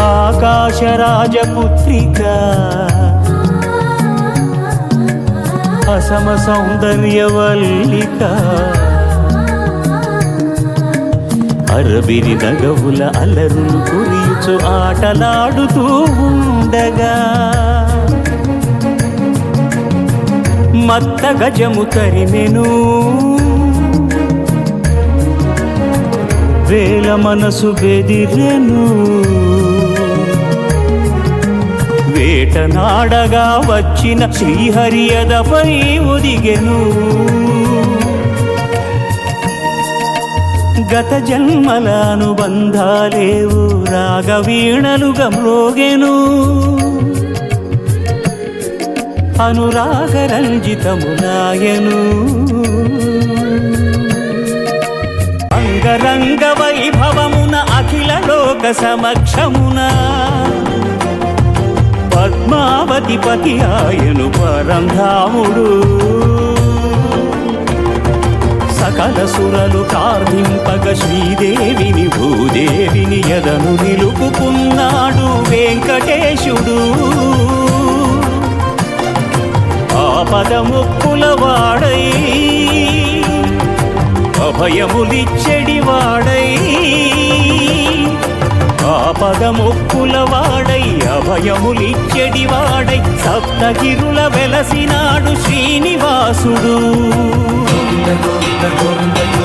ఆకాశరాజపుత్రిక. అసమ సౌందర్యవల్లిక అరబిరి నగవుల అలరులు కురియుచు ఆటలాడుతూ ఉండగా. మత్త గజము తరిమెను. వేల మనసు బెదిరెను. వేటనాడగా వచ్చిన శ్రీహరియదపై ఒదిగెను గత జన్మల అనుబంధాలేవు రాగవీణలుగా మ్రోగెను. అనురాగరంజితములాయను అంగరంగ వైభవమున అఖిల లోక సమక్షమున పద్మావతి పతి ఆయను పరంధాముడు. సకల సురలు ప్రార్థింపగ శ్రీదేవిని భూదేవిని ఎదను నిలుపుకున్నాడు వెంకటేశుడు. ఆపదముక్కుల వాడై అభయములిచ్చడి వాడై సప్తగిరుల వెలసినాడు శ్రీనివాసుడు. గోవింద గోవింద గోవింద